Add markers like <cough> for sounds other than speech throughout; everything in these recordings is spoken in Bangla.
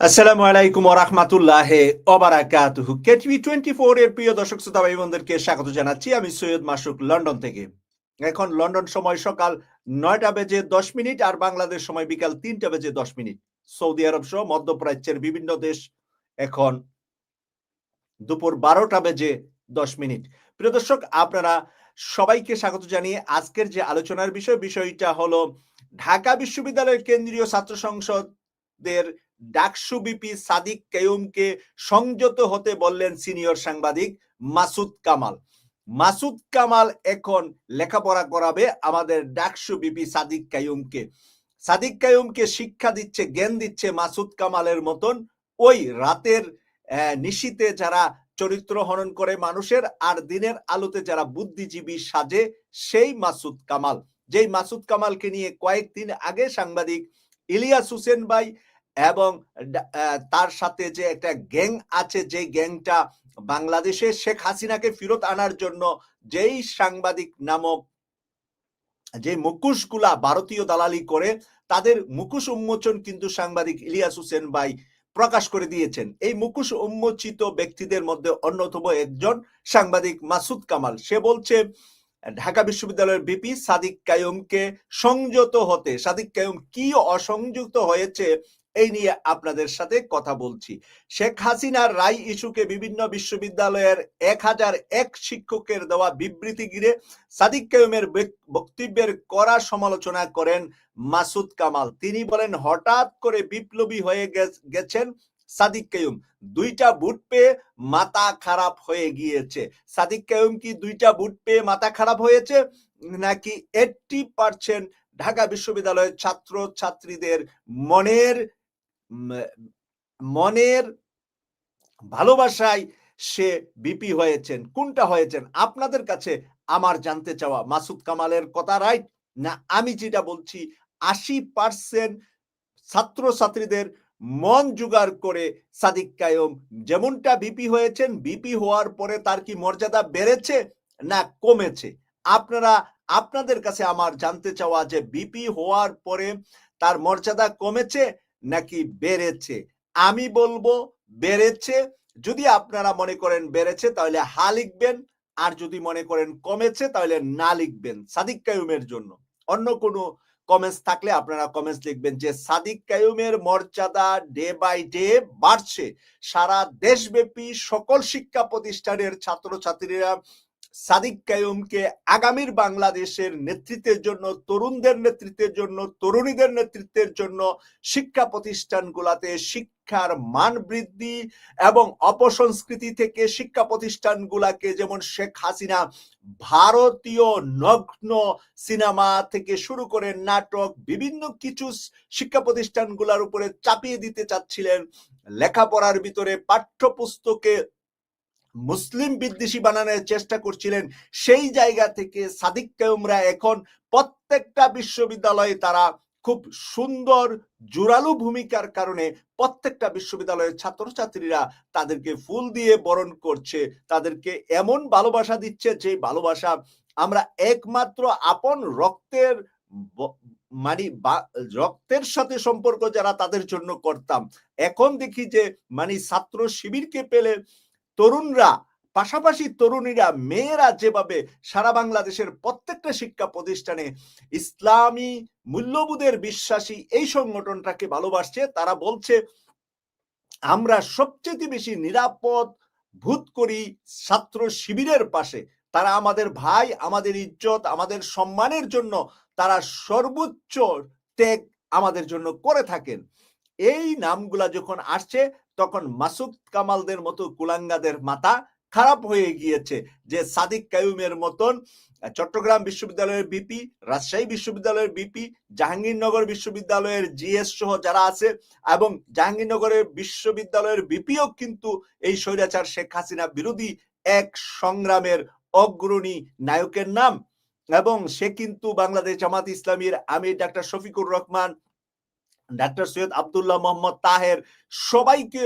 আসসালামু আলাইকুম রহমাতুল্লাহ ওবারাকাতুহু কেটিভি টোয়েন্টি ফোর এর প্রিয় দর্শক শ্রোতা ভাই বোনদেরকে স্বাগত জানাচ্ছি। আমি সৈয়দ মাসুক, লন্ডন থেকে। এখন লন্ডন সময় সকাল নয়টা বেজে দশ মিনিট আর বাংলাদেশ সময় বিকাল তিনটা বেজে দশ মিনিট। সৌদি আরব সহ মধ্যপ্রাচ্যের বিভিন্ন দেশ এখন দুপুর বারোটা বেজে দশ মিনিট। প্রিয় দর্শক, আপনারা সবাইকে স্বাগত জানিয়ে আজকের যে আলোচনার বিষয়, বিষয়টা হলো ঢাকা বিশ্ববিদ্যালয়ের কেন্দ্রীয় ছাত্র সংসদের ডাকসু বিপি সাদিক কেয়ুমকে সংযত হতে বললেন সিনিয়র সাংবাদিক মাসুদ কামাল। মাসুদ কামাল এখন লেখাপড়া করাবে আমাদের ডাকসু বিপি সাদিক কায়ুমকে সাদিক কায়ুমকে শিক্ষা দিচ্ছে, জ্ঞান দিচ্ছে মাসুদ কামালের মতন ওই রাতের নিশিতে যারা চরিত্র হনন করে মানুষের আর দিনের আলোতে যারা বুদ্ধিজীবী সাজে সেই মাসুদ কামাল। যেই মাসুদ কামালকে নিয়ে কয়েকদিন আগে সাংবাদিক ইলিয়াস হুসেন ভাই এবং তার সাথে যে একটা গ্যাং আছে যে গ্যাংটা বাংলাদেশে শেখ হাসিনাকে ফেরত আনার জন্য যেই সাংবাদিক নামক যে মুখোশগুলা ভারতীয় দালালি করে, তাদের মুখোশ উন্মোচন কিন্তু সাংবাদিক ইলিয়াস হোসেন ভাই প্রকাশ করে দিয়েছেন। এই মুখোশ উন্মোচিত ব্যক্তিদের মধ্যে অন্যতম একজন সাংবাদিক মাসুদ কামাল। সে বলছে, ঢাকা বিশ্ববিদ্যালয়ের বিপি সাদিক কায়ুমকে সংযত হতে সাদিক কায়ুম কি অসংযুক্ত হয়েছে এই নিয়ে আপনাদের সাথে কথা বলছি। শেখ হাসিনার রায় ইস্যুকে বিভিন্ন বিশ্ববিদ্যালয়ের এক হাজার এক শিক্ষকের দেওয়া বিবৃতি ঘিরে সাদিক কায়ুমের বক্তব্যের কড়া সমালোচনা করেন মাসুদ কামাল। তিনি বলেন, হঠাৎ করে বিপ্লবী হয়ে গেছেন সাদিক কায়ুম। দুইটা বুট পেয়ে মাথা খারাপ হয়ে গিয়েছে। সাদিক কায়ুম কি দুইটা বুট পেয়ে মাথা খারাপ হয়েছে? নাকি এইটটি পার্সেন্ট ঢাকা বিশ্ববিদ্যালয়ের ছাত্র ছাত্রীদের মনের মনের ভালোবাসায় সে বিপি হয়েছেন, কোনটা হয়েছেন? আপনাদের কাছে আমার জানতে চাওয়া। মাসুদ কামালের কথা রাইট না, আমি যেটা বলছি, আশি পার্সেন্ট ছাত্র ছাত্রীদের মন জোগাড় করে সাদিক কায়ম। যেমনটা বিপি হয়েছেন বিপি হওয়ার পরে তার কি মর্যাদা বেড়েছে? না, কমেছে। আপনারা, আপনাদের কাছে আমার জানতে চাওয়া যে বিপি হওয়ার পরে তার মর্যাদা কমেছে? নাকি বেড়েছে? আমি বলব বেড়েছে। যদি আপনারা মনে করেন বেড়েছে, তাহলে হা লিখবেন। আর যদি মনে করেন কমেছে, তাহলে না লিখবেন। সাদিক কায়ুমের জন্য। অন্য কোনো কমেন্টস থাকলে আপনারা কমেন্টস লিখবেন যে, সাদিক কায়ুমের মর্যাদা ডে বাই ডে বাড়ছে। সারা দেশব্যাপী সকল শিক্ষা প্রতিষ্ঠানের ছাত্রছাত্রীরা সাদিক কায়ুমকে আগামীর বাংলাদেশের নেতৃত্বের জন্য, তরুণদের নেতৃত্বের জন্য, তরুণীদের নেতৃত্বের জন্য শিক্ষা প্রতিষ্ঠানগুলাতে শিক্ষার মান বৃদ্ধি এবং অপসংস্কৃতি থেকে শিক্ষা প্রতিষ্ঠানগুলাকে যেমন শেখ হাসিনা ভারতীয় নগ্ন সিনেমা থেকে শুরু করে নাটক, বিভিন্ন কিছু শিক্ষা প্রতিষ্ঠানগুলোর উপরে চাপিয়ে দিতে চাচ্ছিলেন। লেখাপড়ার ভিতরে পাঠ্যপুস্তকে মুসলিম বিদ্বেষী বানানোর চেষ্টা করছিলেন। সেই জায়গা থেকে সাদিক কেউমরা এখন প্রত্যেকটা বিশ্ববিদ্যালয়ে তারা খুব সুন্দর, জোরালো ভূমিকার কারণে প্রত্যেকটা বিশ্ববিদ্যালয়ের ছাত্রছাত্রীরা তাদেরকে ফুল দিয়ে বরণ করছে। তাদেরকে এমন ভালোবাসা দিচ্ছে যে ভালোবাসা আমরা একমাত্র আপন রক্তের মানে রক্তের সাথে সম্পর্ক যারা তাদের জন্য করতাম। এখন দেখি যে মানে ছাত্র শিবিরকে পেলে তরুণরা, পাশাপাশি তরুণীরা, মেয়েরা যেভাবে সারা বাংলাদেশের প্রত্যেকটা শিক্ষা প্রতিষ্ঠানে ইসলামী মূল্যবোধের বিশ্বাসী এই সংগঠনটাকে ভালোবাসছে, তারা বলছে, আমরা সবচেয়ে বেশি নিরাপদ ভূত করি ছাত্র শিবিরের পাশে। তারা আমাদের ভাই, আমাদের ইজ্জত, আমাদের সম্মানের জন্য তারা সর্বোচ্চ ত্যাগ আমাদের জন্য করে থাকেন। এই নামগুলা যখন আসছে তখন মাসুদ কামালদের মতো কুলাঙ্গাদের মাথা খারাপ হয়ে গিয়েছে যে সাদিক কায়ুমের মতন চট্টগ্রাম বিশ্ববিদ্যালয়ের বিপি, রাজশাহী বিশ্ববিদ্যালয়ের বিপি, জাহাঙ্গীরনগর বিশ্ববিদ্যালয়ের জিএস সহ যারা আছে এবং জাহাঙ্গীরনগরের বিশ্ববিদ্যালয়ের বিপিও কিন্তু এই স্বৈরাচার শেখ হাসিনা বিরোধী এক সংগ্রামের অগ্রণী নায়কের নাম এবং সে কিন্তু বাংলাদেশ জামাত ইসলামীর আমির ডাক্তার শফিকুর রহমান ডাক্তার সৈয়দ আবদুল্লাহ মোহাম্মদ তাহের সবাইকে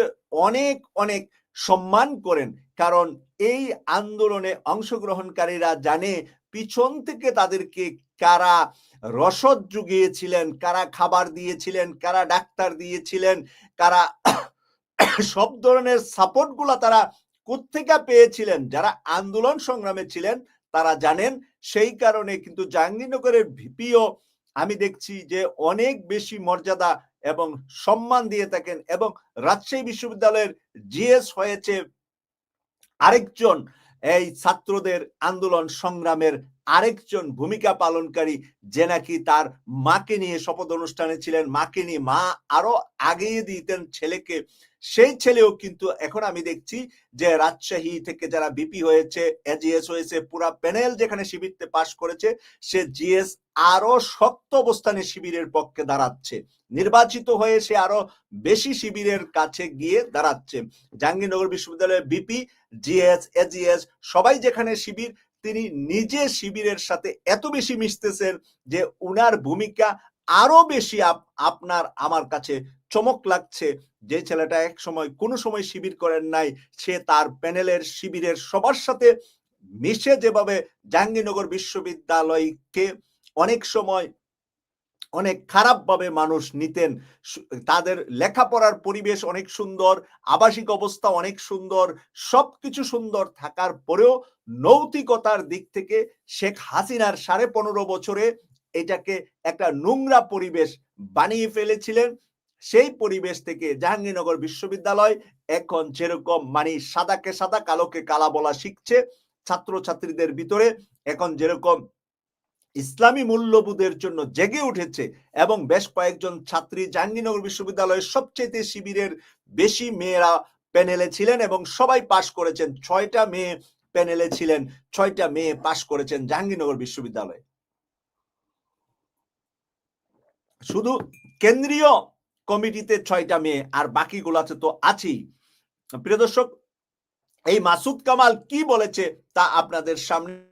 অনেক অনেক সম্মান করেন। কারণ এই আন্দোলনে অংশগ্রহণকারীরা জানে পিছন থেকে তাদেরকে কারা রসদ জুগিয়েছিলেন, কারা খাবার দিয়েছিলেন, কারা ডাক্তার দিয়েছিলেন, কারা সব ধরনের সাপোর্টগুলা তারা কোথেকে পেয়েছিলেন, যারা আন্দোলন সংগ্রামে ছিলেন, তারা জানেন। সেই কারণে কিন্তু জাহাঙ্গীরনগরের ভিপিও আমি দেখছি যে অনেক বেশি মর্যাদা এবং সম্মান দিয়ে থাকেন এবং রাজশাহী বিশ্ববিদ্যালয়ের জিএস হয়েছে আরেকজন। এই ছাত্রদের আন্দোলন সংগ্রামের আরেকজন ভূমিকা পালনকারী যে নাকি তার মাকে নিয়ে শপথ অনুষ্ঠানে ছিলেন। মাকে নিয়ে মা আরও আগিয়ে দিতেন ছেলেকে। সেই ছেলেও কিন্তু এখন আমি দেখছি যে রাজশাহী থেকে যারা বিপি হয়েছে এজিএস হয়েছে, পুরা প্যানেল যেখানে শিবিরতে পাশ করেছে, সে জিএস আরও শক্ত অবস্থানে শিবিরের পক্ষে দাঁড়াচ্ছে। নির্বাচিত হয়ে সে আরও বেশি শিবিরের কাছে গিয়ে দাঁড়াচ্ছে। জাহাঙ্গীরনগর বিশ্ববিদ্যালয়ের বিপি জিএস, এজিএস, সবাই যেখানে শিবির, তিনি নিজে শিবিরের সাথে এত বেশি মিশতেছেন যে উনার ভূমিকা আরও বেশি আপনার আমার কাছে চমক লাগছে। যে ছেলেটা এক সময়, কোনো সময় শিবির করেন নাই, সে তার প্যানেলের শিবিরের সবার সাথে মিশে যেভাবে জাহাঙ্গীরনগর বিশ্ববিদ্যালয়কে অনেক সময় অনেক খারাপভাবে মানুষ নিতেন। তাদের লেখাপড়ার পরিবেশ অনেক সুন্দর, আবাসিক অবস্থা অনেক সুন্দর, সবকিছু সুন্দর থাকার পরেও নৈতিকতার দিক থেকে শেখ হাসিনার সাড়ে পনেরো বছরে এটাকে একটা নোংরা পরিবেশ বানিয়ে ফেলেছিলেন। সেই পরিবেশ থেকে জাহাঙ্গীরনগর বিশ্ববিদ্যালয় এখন যেরকম মানে সাদাকে সাদা, কালোকে কালা বলা শিখছে, ছাত্রছাত্রীদের ভিতরে এখন যেরকম ইসলামী মূল্যবোধের জন্য জেগে উঠেছে এবং বেশ কয়েকজন ছাত্রী জাহাঙ্গীরনগর বিশ্ববিদ্যালয়ের সবচেয়ে শিবিরের বেশি মেয়েরা প্যানেলে ছিলেন এবং সবাই পাশ করেছেন। ছয়টা মেয়ে প্যানেলে ছিলেন, ছয়টা মেয়ে পাশ করেছেন জাহাঙ্গীরনগর বিশ্ববিদ্যালয়ে। শুধু কেন্দ্রীয় কমিটিতে ছয়টা মেয়ে, আর বাকিগুলাতে তো আছেই। প্রিয় দর্শক, এই মাসুদ কামাল কি বলেছে তা আপনাদের সামনে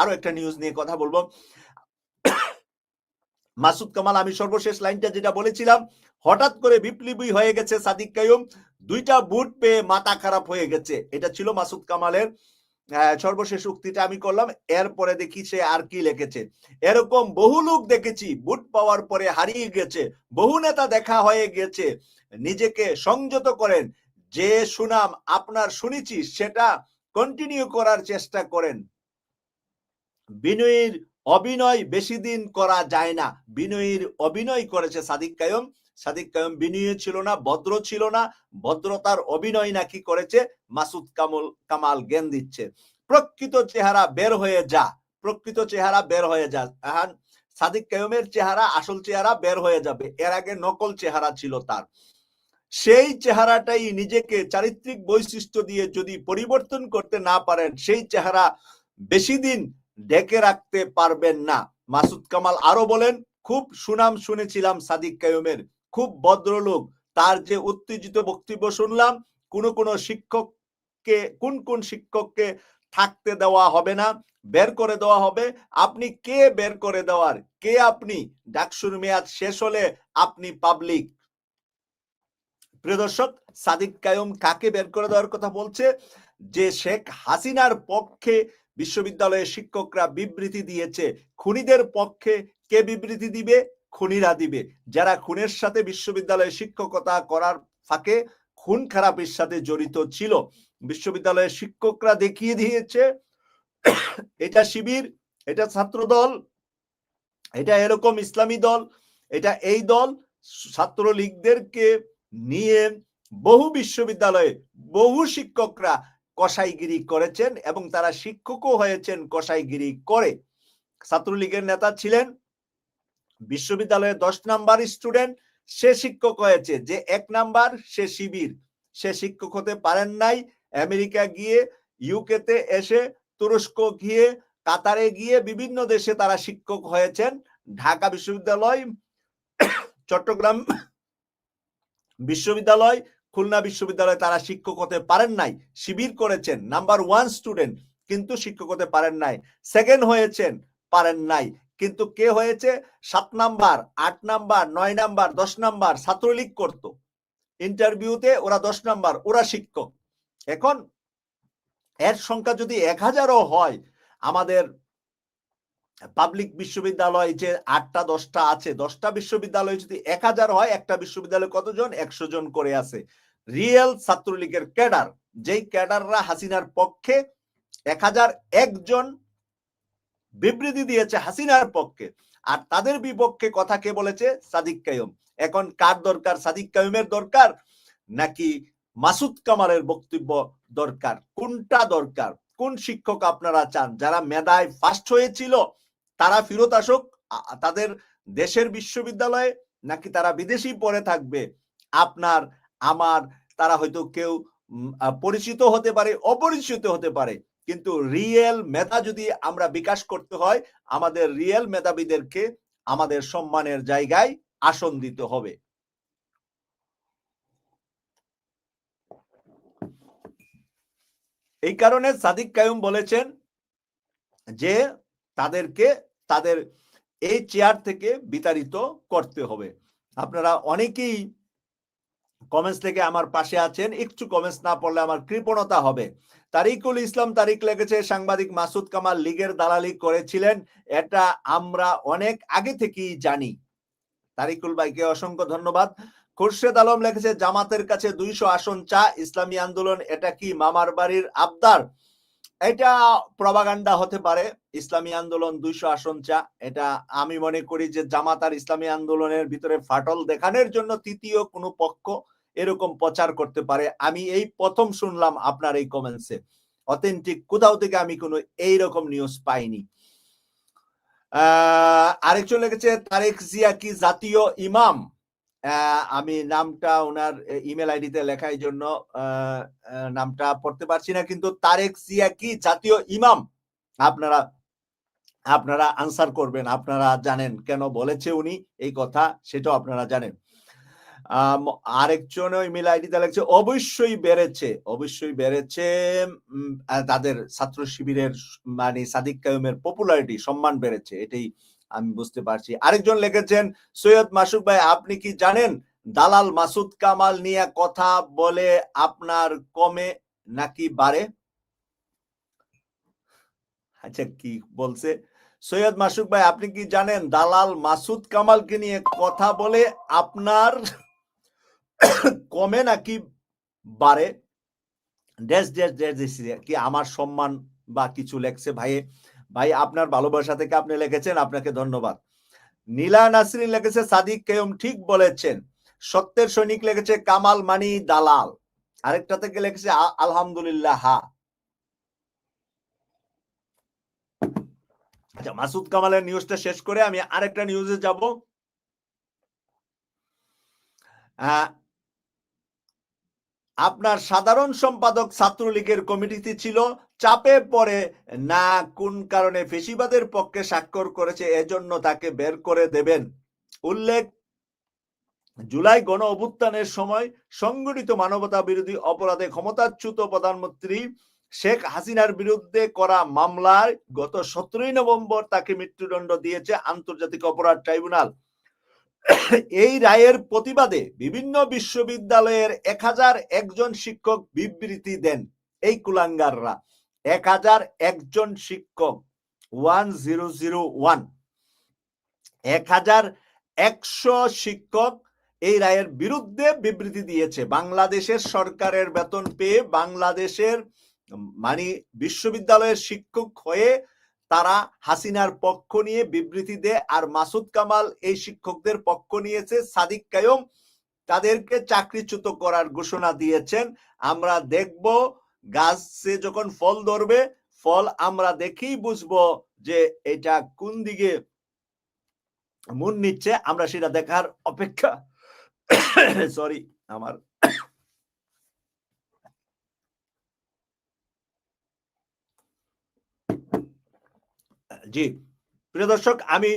আরও একটা নিউজ নিয়ে কথা বলব। মাসুদ কামাল, আমি সর্বশেষ লাইনটা যেটা বলেছিলাম, হঠাৎ করে হয়ে গেছে সাদিক কায়ুম, দুইটা বুট পেয়ে মাথা খারাপ হয়ে গেছে। এটা ছিল মাসুদ কামালের সর্বশেষ উক্তিটা আমি করলাম, এরপরে দেখি সে আর কি লিখেছে। এরকম বহু লোক দেখেছি, বুট পাওয়ার পরে হারিয়ে গেছে, বহু নেতা দেখা হয়ে গেছে। নিজেকে সংযত করেন, যে সুনাম আপনার শুনেছি, সেটা কন্টিনিউ করার চেষ্টা করেন। বিনয়ীর অভিনয় বেশি দিন করা যায় না। বিনয়ীর অভিনয় করেছে সাদিক কায়ম। সাদিক কায়ম বিনয়ী ছিল না, ভদ্র ছিল না। ভদ্রতার অভিনয় নাকি করেছে, মাসুদ কামল, কামাল জ্ঞান দিচ্ছে। প্রকৃত চেহারা বের হয়ে যা, প্রকৃত চেহারা বের হয়ে যা। এখন সাদিক কায়মের চেহারা, আসল চেহারা বের হয়ে যাবে। এর আগে নকল চেহারা ছিল তার। সেই চেহারাটাই নিজেকে চারিত্রিক বৈশিষ্ট্য দিয়ে যদি পরিবর্তন করতে না পারেন, সেই চেহারা বেশি দিন ডেকে রাখতে পারবেন না। মাসুদ কামাল আরও বলেন, খুব সুনাম শুনেছিলাম সাদিক কায়ুমের খুব ভদ্রলোক। তার যে উত্তেজিত বক্তব্য শুনলাম, কোন কোন শিক্ষককে, কোন কোন শিক্ষককে থাকতে দেওয়া হবে না, বের করে দেওয়া হবে। আপনি কে বের করে দেওয়ার? কে আপনি? ডাকসুর মেয়াদ শেষ হলে আপনি পাবলিক। প্রিয় দর্শক, সাদিক কায়ুম কাকে বের করে দেওয়ার কথা বলছে? যে শেখ হাসিনার পক্ষে বিশ্ববিদ্যালয়ের শিক্ষকরা বিবৃতি দিয়েছে, খুনিদের পক্ষে কে বিবৃতি দিবে? খুনিরা দিবে। যারা খুনের সাথে বিশ্ববিদ্যালয়ে শিক্ষকতা করার ফাঁকে খুন খারাপের সাথে জড়িত ছিল। বিশ্ববিদ্যালয়ের শিক্ষকরা দেখিয়ে দিয়েছে, এটা শিবির, এটা ছাত্র দল এটা এরকম ইসলামী দল, এটা এই দল, ছাত্রলীগদেরকে নিয়ে বহু বিশ্ববিদ্যালয়ে বহু শিক্ষকরা কসাইগিরি করেছেন এবং তারা শিক্ষকও হয়েছেন কসাইগিরি করে। ছাত্রলীগের নেতা ছিলেন বিশ্ববিদ্যালয়ে দশ নাম্বার স্টুডেন্ট, সে শিক্ষক হয়েছে। যে এক নাম্বার, সে শিবির। সে শিক্ষক হতে পারেন নাই, আমেরিকা গিয়ে ইউকেতে এসে, তুরস্ক গিয়ে, কাতারে গিয়ে বিভিন্ন দেশে তারা শিক্ষক হয়েছেন। ঢাকা বিশ্ববিদ্যালয়, চট্টগ্রাম বিশ্ববিদ্যালয় খুলনা বিশ্ববিদ্যালয়ে তারা শিক্ষক হতে পারেন নাই। শিবির করেছেন নাম্বার ওয়ান স্টুডেন্ট কিন্তু শিক্ষক হতে পারেন নাই। সেকেন্ড হয়েছেন, পারেন নাই। কিন্তু কে হয়েছে? সাত নাম্বার, আট নাম্বার, নয় নাম্বার, দশ নাম্বার ছাত্রলীগ করত। ইন্টারভিউতে ওরা দশ নাম্বার, ওরা শিক্ষক। এখন এর সংখ্যা যদি এক হাজারও হয়, আমাদের পাবলিক বিশ্ববিদ্যালয় যে আটটা, দশটা আছে, দশটা বিশ্ববিদ্যালয় যদি এক হাজার হয়, একটা বিশ্ববিদ্যালয় কতজন? একশো জন করে আছে। রিয়েল ছাত্রলীগের ক্যাডার, যেই ক্যাডাররা হাসিনার পক্ষে এক হাজার একজন বিবৃতি দিয়েছে হাসিনার পক্ষে, আর তাদের বিপক্ষে কথা কে বলেছে? সাদিক কায়ুম এখন কার দরকার? সাদিক কায়ুমের দরকার নাকি মাসুদ কামালের বক্তব্য দরকার? কোনটা দরকার? কোন শিক্ষক আপনারা চান? যারা মেধায় ফার্স্ট হয়েছিল, তারা ফেরত আসুক তাদের দেশের বিশ্ববিদ্যালয়ে নাকি তারা বিদেশি পড়ে থাকবে? আপনার আমার, তারা হয়তো কেউ পরিচিত হতে পারে, অপরিচিত হতে পারে। কিন্তু রিয়েল মেধা যদি আমরা বিকাশ করতে হয়, আমাদের রিয়েল মেধাবীদেরকে আমাদের সম্মানের জায়গায় আসন দিতে হবে। এই কারণে সাদিক কায়ুম বলেছেন যে, তাদেরকে, তাদের এই চেয়ার থেকে বিতাড়িত করতে হবে। আপনারা অনেকেই কমেন্টস থেকে আমার পাশে আছেন। একটু কমেন্টস না পড়লে আমার কৃপণতা হবে। তারিকুল ইসলাম তারিক লেগেছে, সাংবাদিক মাসুদ কামাল লীগের দালালি করেছিলেন। এটা আমরা অনেক আগে থেকেই জানি। তারিকুল ভাইকে অসংখ্য ধন্যবাদ। খুরশেদ আলম লেখেছে জামাতের কাছে দুইশো আসন চা, ইসলামী আন্দোলন এটা কি মামার বাড়ির আবদার? এটা প্রবাগান্ডা হতে পারে, ইসলামী আন্দোলন দুইশো আসন চা, এটা আমি মনে করি যে জামাত আর ইসলামী আন্দোলনের ভিতরে ফাটল দেখানোর জন্য তৃতীয় কোনো পক্ষ এরকম প্রচার করতে পারে। আমি এই প্রথম শুনলাম আপনার এই কমেন্টসে অথেন্টিক কোথাও থেকে আমি কোনো এইরকম নিউজ পাইনি। আহ, আরেকজন লেগেছে তারেক জিয়া কি জাতীয় ইমাম? আমি নামটা ওনার ইমেল আইডিতে লেখার জন্য নামটা পড়তে পারছি না, কিন্তু তারেক জিয়া কি জাতীয় ইমাম? আপনারা আপনারা আনসার করবেন, আপনারা জানেন কেন বলেছে উনি এই কথা, সেটাও আপনারা জানেন। আরেকজন ইমেল আইডিতে লেগেছে অবশ্যই বেড়েছে অবশ্যই বেড়েছে তাদের ছাত্র শিবিরের মানে সাদিক কায়ুমের পপুলারিটি সম্মান বেড়েছে, এটাই আমি বুঝতে পারছি। আরেকজন লিখেছেন, সৈয়দ মাসুক ভাই, আপনি কি জানেন দালাল মাসুদ কামাল নিয়ে কথা বলে আপনার কমে নাকি বাড়ে? আচ্ছা কি বলছে? সৈয়দ মাসুক ভাই, আপনি কি জানেন দালাল মাসুদ কামালকে নিয়ে কথা বলে আপনার কমে নাকি বাড়ে? ড্যাশ ড্যাশ ড্যাশ কি আমার সম্মান বা কিছু লেখছে ভাইয়ে? ভাই, আপনার ভালোবাসা থেকে আপনি লিখেছেন, আপনাকে ধন্যবাদ। নীলা নাসরিন লিখেছে, সাদিক কেয়ম ঠিক বলেছেন। সত্যের সৈনিক লিখেছে, কামাল মানি দালাল। আরেকটা থেকে লিখেছে আলহামদুলিল্লাহ, হা। আচ্ছা মাসুদ কামালের নিউজটা শেষ করে আমি আরেকটা নিউজে যাব। আপনার সাধারণ সম্পাদক ছাত্রলীগের কমিটিতে ছিল চাপে পড়ে, না কোন কারণে ফেসিবাদের পক্ষে স্বাক্ষর করেছে এজন্য তাকে বের করে দেবেন। উল্লেখ, জুলাই গণ অভ্যুত্থানের সময় সংগঠিত মানবতা বিরোধী অপরাধে ক্ষমতাচ্যুত প্রধানমন্ত্রী শেখ হাসিনার বিরুদ্ধে করা মামলায় গত সতেরোই নভেম্বর তাকে মৃত্যুদণ্ড দিয়েছে আন্তর্জাতিক অপরাধ ট্রাইব্যুনাল। এই রায়ের প্রতিবাদে বিভিন্ন বিশ্ববিদ্যালয়ের এক হাজার একজন শিক্ষক বিবৃতি দেন এই কুলাঙ্গাররা। এক হাজার একজন শিক্ষক ওয়ান জিরো জিরো ওয়ান এক হাজার একশো শিক্ষক এই রায়ের বিরুদ্ধে বিবৃতি দিয়েছে। বাংলাদেশের সরকারের বেতন পেয়ে বাংলাদেশের মানে বিশ্ববিদ্যালয়ের শিক্ষক হয়ে তারা হাসিনার পক্ষ নিয়ে বিবৃতি দেয় আর মাসুদ কামাল এই শিক্ষকদের পক্ষ নিয়েছে। সাদিক কায়ম তাদেরকে চাকরিচ্যুত করার ঘোষণা দিয়েছেন। আমরা দেখব গাছে যখন ফল ধরবে, ফল আমরা দেখেই বুঝব যে এটা কোন দিকে মন নিচ্ছে, আমরা সেটা দেখার অপেক্ষা। <coughs> সরি আমার <coughs> জি, প্রিয় দর্শক, আমি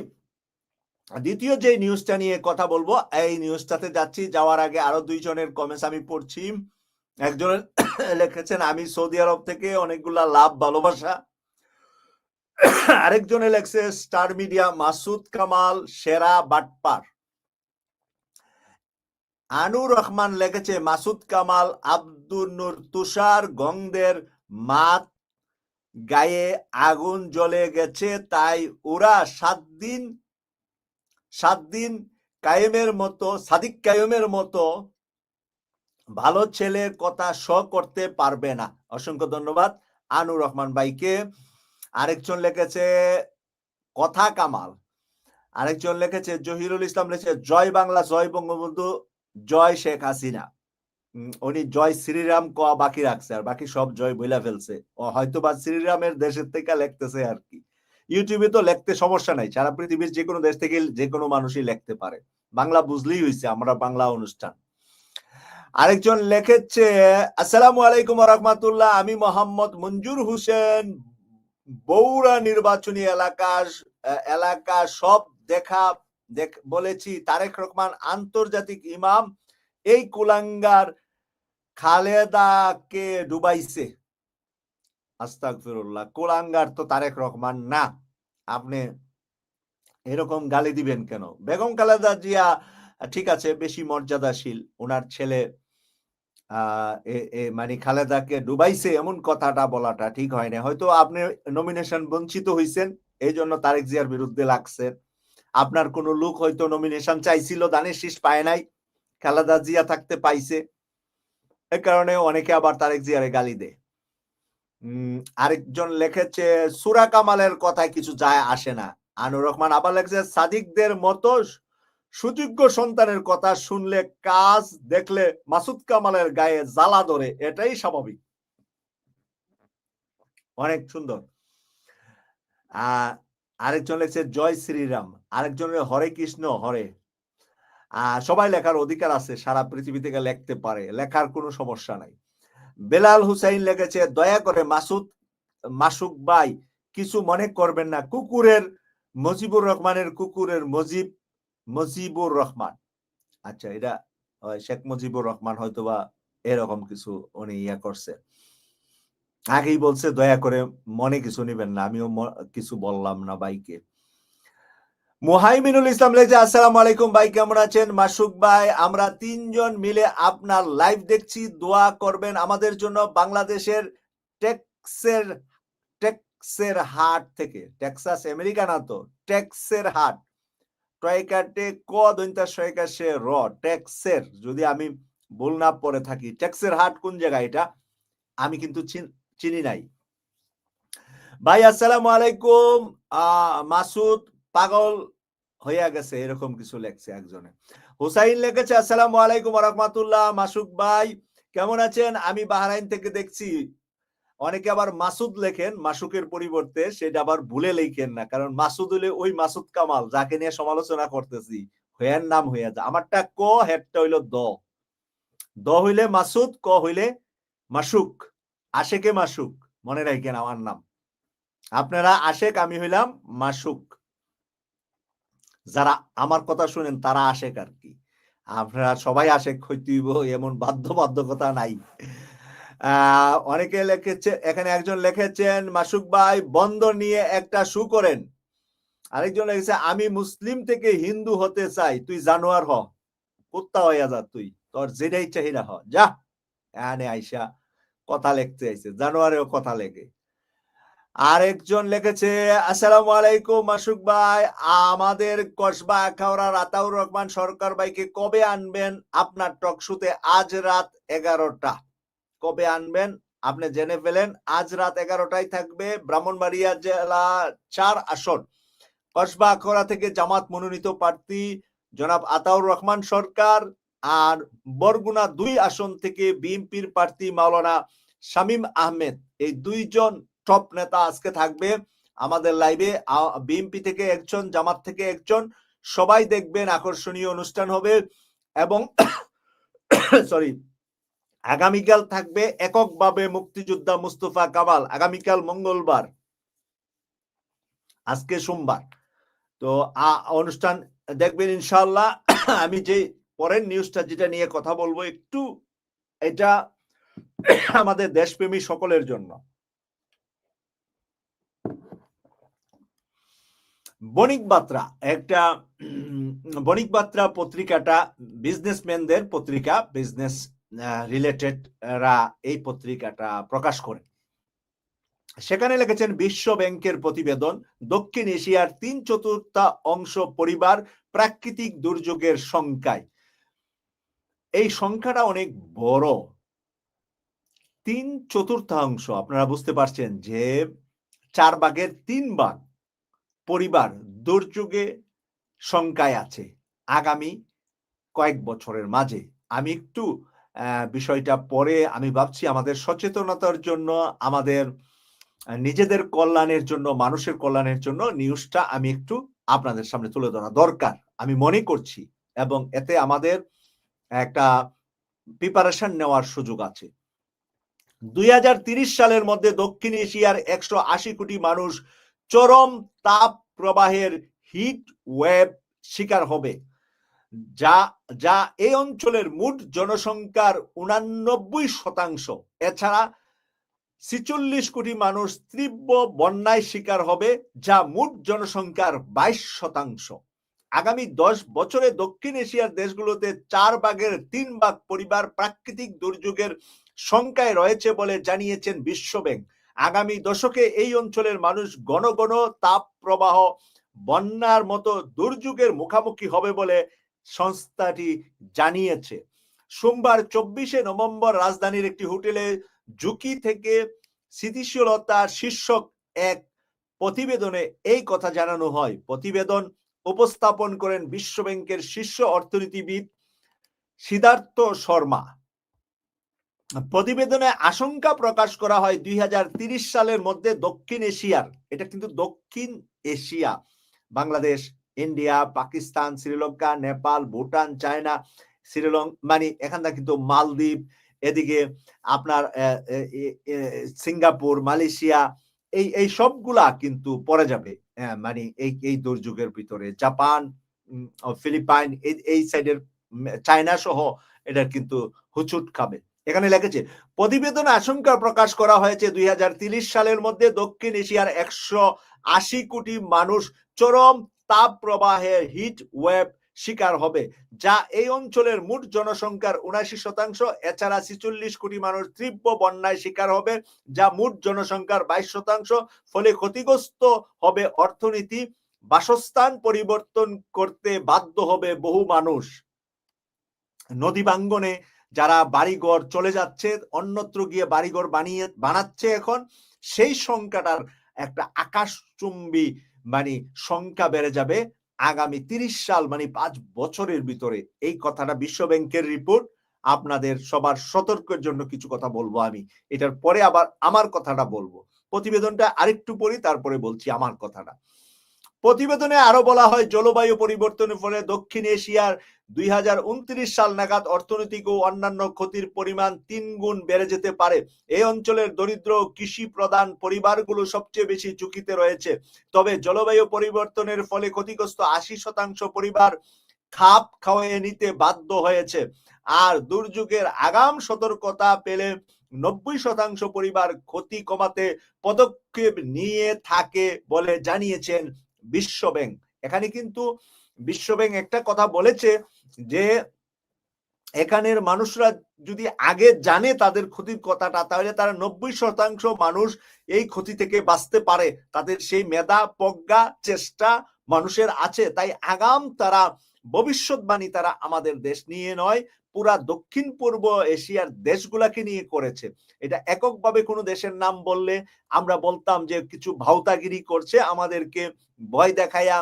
দ্বিতীয় যে নিউজটা নিয়ে কথা বলব, এই নিউজটাতে যাচ্ছি, যাওয়ার আগে আরও দুইজনের কমেন্টস আমি পড়ছি। একজন <coughs> লিখেছেন, আমি সৌদি আরব থেকে অনেকগুলা লাভ, ভালোবাসা। <coughs> আরেকজনে লেখছে, স্টার মিডিয়া, মাসুদ কামাল, সেরা বাটপার। আনুর রহমান লেখেছে, মাসুদ কামাল, আব্দুল নূর তুষার, গংদের মাত গায়ে আগুন জ্বলে গেছে, তাই ওরা সাত দিন সাত দিন কায়েমের মতো, সাদিক কায়েমের মতো ভালো ছেলের কথা স করতে পারবে না। অসংখ্য ধন্যবাদ। আনুর রহমান ভাইকে। আরেকজন লিখেছে, কথা কামাল। আরেকজন লিখেছে, জহিরুল ইসলাম লিখেছে, জয় বাংলা, জয় বঙ্গবন্ধু, জয় শেখ হাসিনা। উনি জয় শ্রীরাম, ক বাকি রাখছে। আর বাকি সব জয় বইলা ফেলছে। ও হয়তো বা শ্রীরামের দেশের থেকে লিখতেছে আর কি। ইউটিউবে তো লিখতে সমস্যা নাই। সারা পৃথিবীর যে কোনো দেশ থেকে যে কোনো মানুষই লিখতে পারে। বাংলা বুঝলেই হয়েছে আমরা বাংলা অনুষ্ঠান। আরেকজন লিখেছে, আসসালামু আলাইকুম রহমাতুল্লাহ, আমি মোহাম্মদ মঞ্জুর হোসেন বৌরা নির্বাচনী এলাকা এলাকা সব দেখা বলেছি, তারেক রহমান আন্তর্জাতিক ইমাম, এই কুলাঙ্গার খালেদাকে ডুবাইছে। আস্তাগফিরুল্লাহ, কুলাঙ্গার তো তারেক রহমান না, আপনি এরকম গালি দিবেন কেন? বেগম খালেদা জিয়া, ঠিক আছে, বেশি মর্যাদাশীল ওনার ছেলে মানে খালেদাকে ডুবাইছে এমন কথাটা বলাটা ঠিক হয় না হয়তো আপনি নমিনেশন বঞ্চিত হইছেন এই জন্য তারেক জিয়ার বিরুদ্ধে লাগছে। আপনার কোন লোক হয়তো নমিনেশন চাইছিল, দানের শীষ পায় নাই, খালেদা জিয়া থাকতে পাইছে। এ কারণে অনেকে আবার তারেক জিয়ারে গালি দেয়। আরেকজন লিখেছে, সুরা কামালের কথায় কিছু যায় আসে না। আনুর রহমান আবার লেখছে, সাদিকদের মতো সুযোগ্য সন্তানের কথা শুনলে কাজ দেখলে মাসুদ কামালের গায়ে জ্বালা ধরে, এটাই স্বাভাবিক। অনেক সুন্দর। আরেকজন লিখছে, জয় শ্রীরাম। আরেকজনের, হরে কৃষ্ণ, হরে। আহ সবাই লেখার অধিকার আছে, সারা পৃথিবী থেকে লিখতে পারে, লেখার কোনো সমস্যা নাই। বেলাল হুসাইন লিখেছে, দয়া করে মাসুদ, মাসুক ভাই, কিছু মনে করবেন না। কুকুরের, মজিবুর রহমানের কুকুরের মজিব মজিবুর রহমান। আচ্ছা এটা শেখ মুজিবুর রহমান হয়তোবা এরকম কিছু উনি ইয়া করছে। আগেই বলছে, দয়া করে মনে কিছু নিবেন না, আমিও কিছু বললাম না ভাইকে। মুহাইমিনুল ইসলাম লেখছে আসসালামু আলাইকুম ভাই, কেমন আছেন? মাসুক ভাই, আমরা তিনজন মিলে আপনার লাইভ দেখছি, দোয়া করবেন আমাদের জন্য বাংলাদেশের টেক্সের টেক্সের হাট থেকে। টেক্সাস আমেরিকা না তো, টেক্সের হাট। ট্রাইকাটে ক দৈন্তা সে র? টেক্সের যদি আমি ভুল না পড়ে থাকি। টেক্সের হাট কোন জায়গায় এটা? আমি কিন্তু চিন- নাই। ভাই, আসসালামু আলাইকুম। মাসুদ পাগল হইয়া গেছে, এরকম কিছু লেখছে একজনে। হুসাইন লিখেছে, আসসালামু আলাইকুম রহমাতুল্লাহ। মাসুক ভাই, কেমন আছেন? আমি বাহরাইন থেকে দেখছি। অনেকে আবার মাসুদ লেখেন, মাসুকের পরিবর্তে সেটা আবার ভুলে লেখেন না। কারণ মাসুদ হলে ওই মাসুদ কামাল, যাকে নিয়ে সমালোচনা করতেছি হেয়ার নাম হইয়া যায়। আমারটা ক হেডটা হইল দ। দ হইলে মাসুদ, ক হইলে মাসুক। আশেকে মাসুক, মনে রাখেন আমার নাম। আপনারা আশেক, আমি হইলাম মাসুক। যারা আমার কথা শুনেন, তারা আশেক আর কি। আপনারা সবাই আশেক হইতেইব, এমন বাধ্যবাধকতা নাই। আহ অনেকে লিখেছে, এখানে একজন লিখেছেন, মাসুক ভাই, বন্ধ নিয়ে একটা শু করেন। আরেকজন লিখেছে, আমি মুসলিম থেকে হিন্দু হতে চাই, তুই জানোয়ার হ, কুত্তা হইয়া যা তুই, তোর যেটাই চাহিদা হ, যা। এখানে আইসা কথা লিখতে আইছে জানোয়ারেও কথা লেগে আরেকজন লিখেছে, আসসালামু আলাইকুম, মাসুক ভাই, আমাদের কসবা আখাউড়া রাতাউর রহমান সরকার ভাইকে কবে আনবেন? আপনার টক শুতে আজ রাত এগারোটা। কবে আনবেন? আপনি জেনে ফেলেন। আজ রাত এগারোটায় থাকবে ব্রাহ্মণবাড়িয়া জেলা চার আসন। কসবা আখাউড়া থেকে জামাত মনোনীত প্রার্থী জনাব আতাউর রহমান সরকার আর বরগুনা দুই আসন থেকে বিএনপির প্রার্থী মাওলানা শামীম আহমেদ। এই দুইজন টপ নেতা আজকে থাকবে আমাদের লাইভে বিএনপি থেকে একজন, জামাত থেকে একজন। সবাই দেখবেন আকর্ষণীয় অনুষ্ঠান হবে এবং <coughs> সরি আগামীকাল থাকবে এককভাবে মুক্তিযোদ্ধা মুস্তফা কামাল। আগামীকাল মঙ্গলবার, আজকে সোমবার। তো অনুষ্ঠান দেখবেন ইনশাল্লাহ <coughs> আমি যে পরের নিউজটা যেটা নিয়ে কথা বলব একটু, এটা <coughs> আমাদের দেশপ্রেমী সকলের জন্য। বণিক বাত্রা, একটা বণিক বাত্রা পত্রিকাটা, বিজনেসম্যানদের পত্রিকা, বিজনেস রিলেটেড রা এই পত্রিকাটা প্রকাশ করে। সেখানে লিখেছেন, বিশ্ব ব্যাংকের প্রতিবেদন, দক্ষিণ এশিয়ার তিন চতুর্থা অংশ পরিবার প্রাকৃতিক দুর্যোগের সংখ্যায়। এই সংখ্যাটা অনেক বড়। তিন চতুর্থাংশ আপনারা বুঝতে পারছেন যে চার ভাগের তিন ভাগ পরিবার দুর্যোগে সংখ্যায় আছে আগামী কয়েক বছরের মাঝে। আমি একটু বিষয়টা পরে আমি ভাবছি আমাদের সচেতনতার জন্য, আমাদের নিজেদের কল্যাণের জন্য, মানুষের কল্যাণের জন্য নিউজটা আমি একটু আপনাদের সামনে তুলে ধরা দরকার। আমি মনে করছি এবং এতে আমাদের একটা প্রিপারেশন নেওয়ার সুযোগ আছে। দুই সালের মধ্যে দক্ষিণ এশিয়ার একশো আশি কোটি মানুষ চরম তাপ প্রবাহের হিট ওয়েব শিকার হবে। যা যা এই অঞ্চলের মোট জনসংখ্যার উনানব্বই শতাংশ। এছাড়া ছিচল্লিশ কোটি মানুষ তীব্র বন্যায় শিকার হবে, যা মোট জনসংখ্যার বাইশ শতাংশ। আগামী দশ বছরে দক্ষিণ এশিয়ার দেশগুলোতে চার ভাগের তিন ভাগ পরিবার প্রাকৃতিক দুর্যোগের সংখ্যায় রয়েছে বলে জানিয়েছেন বিশ্বব্যাংক। আগামী দশকে এই অঞ্চলের মানুষ ঘন ঘন তাপ প্রবাহ বন্যার মতো দুর্যোগের মুখোমুখি হবে বলে সংস্থাটি জানিয়েছে। সোমবার চব্বিশে নভেম্বর রাজধানীর একটি হোটেলে ঝুঁকি থেকে স্থিতিশীলতা শীর্ষক এক প্রতিবেদনে এই কথা জানানো হয়। প্রতিবেদন উপস্থাপন করেন বিশ্ব ব্যাংকের শীর্ষ অর্থনীতিবিদ সিদ্ধার্থ শর্মা। প্রতিবেদনে আশঙ্কা প্রকাশ করা হয় দুই সালের মধ্যে দক্ষিণ এশিয়ার, এটা কিন্তু দক্ষিণ Asia, Bangladesh India Pakistan Sri Lanka Nepal Bhutan China Sri Lanka মানে এখানটা কিন্তু মালদ্বীপ, এদিকে আপনার সিঙ্গাপুর, মালয়েশিয়া, এই এই সবগুলা কিন্তু পরে যাবে মানে এই এই দুর্যোগের ভিতরে। জাপান ফিলিপাইন, এই সাইডের চায়না সহ এটার কিন্তু হুচুট খাবে। এখানে লেগেছে প্রতিবেদনে আশঙ্কা প্রকাশ করা হয়েছে, দুই সালের মধ্যে দক্ষিণ এশিয়ার একশো আশি কোটি মানুষ চরম তাপ প্রবাহে হিট ওয়েব শিকার হবে, যা এই অঞ্চলের মোট জনসংখ্যার উনাশি শতাংশ। এছাড়া ছিচল্লিশ কোটি মানুষ তীব্র বন্যায় শিকার হবে, যা মোট জনসংখ্যার বাইশ শতাংশ। ফলে ক্ষতিগ্রস্ত হবে অর্থনীতি, বাসস্থান পরিবর্তন করতে বাধ্য হবে বহু মানুষ। নদী বাঙ্গনে যারা বাড়িঘর চলে যাচ্ছে, অন্যত্র গিয়ে বাড়িঘর বানিয়ে, বানাচ্ছে এখন, সেই সংখ্যাটার একটা আকাশচুম্বী মানে সংখ্যা বেড়ে যাবে আগামী তিরিশ সাল মানে পাঁচ বছরের ভিতরে। এই কথাটা বিশ্ব ব্যাংকের রিপোর্ট আপনাদের সবার সতর্কের জন্য কিছু কথা বলব আমি। এটার পরে আবার আমার কথাটা বলব। প্রতিবেদনটা আরেকটু পড়ি, তারপরে বলছি আমার কথাটা। প্রতিবেদনে আরও বলা হয়, জলবায়ু পরিবর্তনের ফলে দক্ষিণ এশিয়ার দুই হাজার উনত্রিশ সাল নাগাদ অর্থনৈতিক ও অন্যান্য ক্ষতির পরিমাণ তিন গুণ বেড়ে যেতে পারে। এই অঞ্চলের দরিদ্র কৃষি প্রধান পরিবারগুলো সবচেয়ে বেশি ঝুঁকিতে রয়েছে। তবে জলবায়ু পরিবর্তনের ফলে ক্ষতিগ্রস্ত আশি শতাংশ পরিবার খাপ খাওয়াইয়ে নিতে বাধ্য হয়েছে। আর দুর্যোগের আগাম সতর্কতা পেলে নব্বই শতাংশ পরিবার ক্ষতি কমাতে পদক্ষেপ নিয়ে থাকে বলে জানিয়েছেন বিশ্ব ব্যাংক। এখানে কিন্তু বিশ্ব ব্যাংক একটা কথা বলেছে যে, এখানের মানুষরা যদি আগে জানে তাদের ক্ষতির কথাটা, তাহলে তারা নব্বই শতাংশ মানুষ এই ক্ষতি থেকে বাঁচতে পারে। তাদের সেই মেধা, প্রজ্ঞা, চেষ্টা মানুষের আছে। তাই আগাম তারা, ভবিষ্যৎবাণী তারা আমাদের দেশ নিয়ে নয়। পুরা দক্ষিণ পূর্ব এশিয়ার দেশগুলাকে নিয়ে করেছে। এটা এককভাবে কোনো দেশের নাম বললে আমরা বলতাম যে কিছু ভাওতাগিরি করছে, আমাদেরকে ভয় দেখাইয়া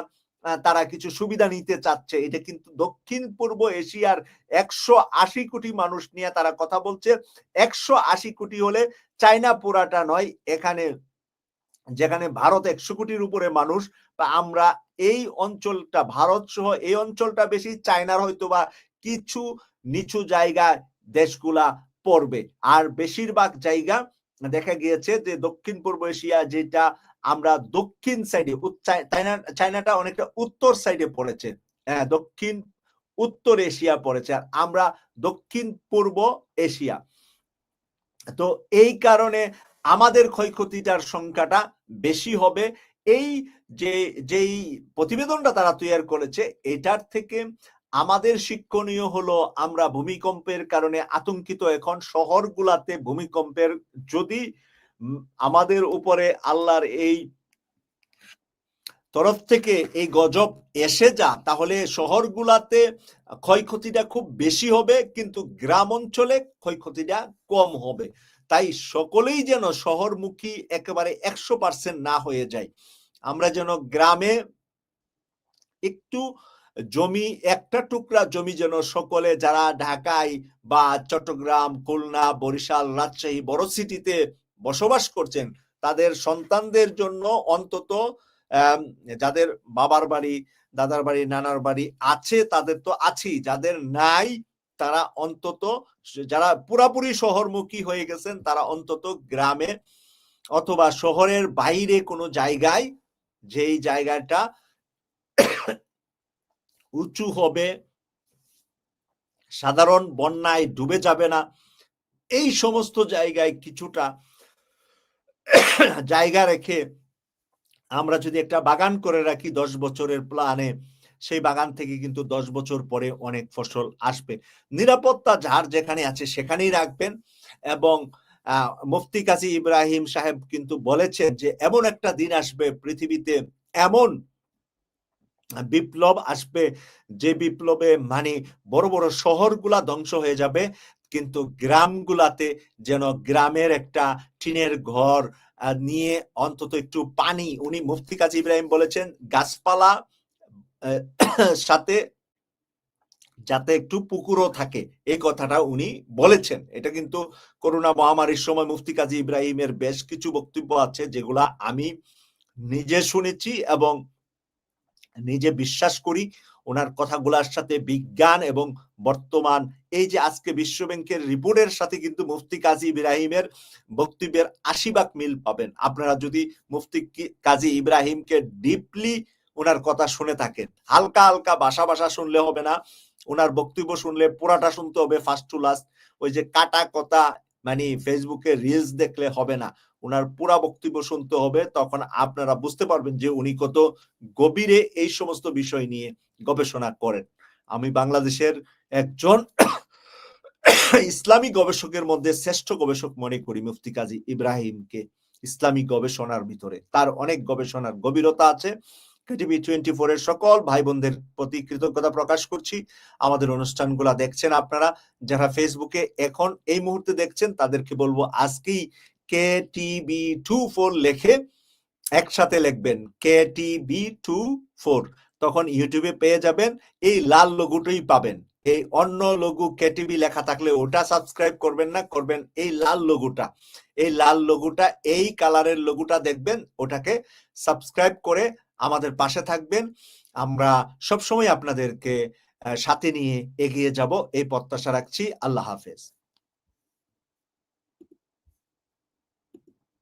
তারা কিছু সুবিধা নিতে চাচ্ছে। এটা কিন্তু দক্ষিণ পূর্ব এশিয়ার একশো আশি কোটি মানুষ নিয়ে তারা কথা বলছে। একশো আশি কোটি হলে চায়না পুরাটা নয়, এখানে, যেখানে ভারত একশো কোটির উপরে মানুষ। বা আমরা এই অঞ্চলটা, ভারত সহ এই অঞ্চলটা বেশি, চায়নার হয়তো বা কিছু নিচু জায়গায় দেশগুলা পড়বে। আর বেশিরভাগ জায়গা দেখা গিয়েছে যে দক্ষিণ পূর্ব এশিয়া যেটা আমরা দক্ষিণ সাইডে চায়না, চায়নাটা অনেকটা উত্তর সাইডে পড়েছে। হ্যাঁ দক্ষিণ, উত্তর এশিয়া পড়েছে। আর আমরা দক্ষিণ পূর্ব এশিয়া। তো এই কারণে আমাদের ক্ষয়ক্ষতিটার সংখ্যাটা বেশি হবে। এই যে, যেই প্রতিবেদনটা তারা তৈরি করেছে, এটার থেকে আমাদের শিক্ষণীয় হলো আমরা ভূমিকম্পের কারণে আতঙ্কিত এখন। শহরগুলাতে ভূমিকম্পের যদি আমাদের উপরে আল্লাহর এই তরফ থেকে এই গজব এসে যা, তাহলে শহরগুলাতে ক্ষয়ক্ষতিটা খুব বেশি হবে, কিন্তু গ্রাম অঞ্চলে ক্ষয়ক্ষতিটা কম হবে। তাই সকলেই যেন শহরমুখী একেবারে একশো পার্সেন্ট না হয়ে যায়। আমরা যেন গ্রামে একটু জমি, একটা টুকরা জমি যেন সকলে যারা ঢাকায় বা চট্টগ্রাম, খুলনা, বরিশাল, রাজশাহী বড় সিটিতে বসবাস করছেন, তাদের সন্তানদের জন্য অন্তত যাদের বাবার বাড়ি, দাদার বাড়ি, নানার বাড়ি আছে, তাদের তো আছেই, যাদের নাই, তারা অন্তত, যারা পুরাপুরি শহরমুখী হয়ে গেছেন, তারা অন্তত গ্রামে অথবা শহরের বাইরে কোনো জায়গায়, যেই জায়গাটা উঁচু হবে, সাধারণ বন্যায় ডুবে যাবে না। এই সমস্ত জায়গায় কিছুটা জায়গা রেখে আমরা যদি একটা বাগান করে রাখি দশ বছরের প্ল্যানে, সেই বাগান থেকে কিন্তু দশ বছর পরে অনেক ফসল আসবে। নিরাপত্তা যার যেখানে আছে সেখানেই রাখবেন এবং মুফতি কাজী ইব্রাহিম সাহেব কিন্তু বলেছেন যে এমন একটা দিন আসবে পৃথিবীতে এমন বিপ্লব আসবে, যে বিপ্লবে মানে বড় বড় শহরগুলা ধ্বংস হয়ে যাবে, কিন্তু গ্রামগুলাতে যেন গ্রামের একটা টিনের ঘর নিয়ে অন্তত একটু পানি, উনি মুফতি কাজী ইব্রাহিম বলেছেন, গাছপালা <coughs> সাথে যাতে একটু পুকুরও থাকে, এই কথাটা উনি বলেছেন। এটা কিন্তু করোনা মহামারীর সময় মুফতি কাজী ইব্রাহিমের বেশ কিছু বক্তব্য আছে, যেগুলা আমি নিজে শুনেছি এবং নিজে বিশ্বাস করি, ওনার কথাগুলার সাথে বিজ্ঞান এবং বর্তমান, এই যে আজকে বিশ্ব ব্যাংকের রিপোর্টের সাথে কিন্তু মুফতি কাজী ইব্রাহিমের বক্তব্যের আশি ভাগ মিল পাবেন। আপনারা যদি মুফতি কাজী ইব্রাহিমকে ডিপলি ওনার কথা শুনে থাকেন, হালকা হালকা বাসা বাসা শুনলে হবে না, ওনার বক্তব্য শুনলে পুরাটা শুনতে হবে ফার্স্ট টু লাস্ট ওই যে কাটা কথা মানে ফেসবুকে রিলস দেখলে হবে না। ওনার পুরা বক্তব্য শুনতে হবে, তখন আপনারা বুঝতে পারবেন যে উনি কত গভীরে এই সমস্ত বিষয় নিয়ে গবেষণা করেন। আমি বাংলাদেশের একজন ইসলামী গবেষকের মধ্যে শ্রেষ্ঠ গবেষক মনে করি, মুফতি কাজী ইব্রাহিমকে ইসলামী গবেষণার ভিতরে। তার অনেক গবেষণার গভীরতা আছে। কেটিভি এর সকল ভাই বোনদের প্রতি কৃতজ্ঞতা প্রকাশ করছি। আমাদের অনুষ্ঠানগুলা দেখছেন আপনারা, যারা ফেসবুকে এখন এই মুহূর্তে দেখছেন, তাদেরকে বলব আজকেই কে টিভি টু ফোর লেখে একসাথে লিখবেন, কে টিভি টু ফোর। তখন ইউটিউবে পেয়ে যাবেন, এই লাল লঘুটাই পাবেন। এই অন্য লঘু কেটিভি লেখা থাকলে ওটা সাবস্ক্রাইব করবেন না, করবেন এই লাল লঘুটা। এই লাল লঘুটা, এই কালারের লঘুটা দেখবেন, ওটাকে সাবস্ক্রাইব করে আমাদের পাশে থাকবেন। আমরা সবসময় আপনাদেরকে সাথে নিয়ে এগিয়ে যাব। এই প্রত্যাশা রাখছি। আল্লাহ হাফেজ।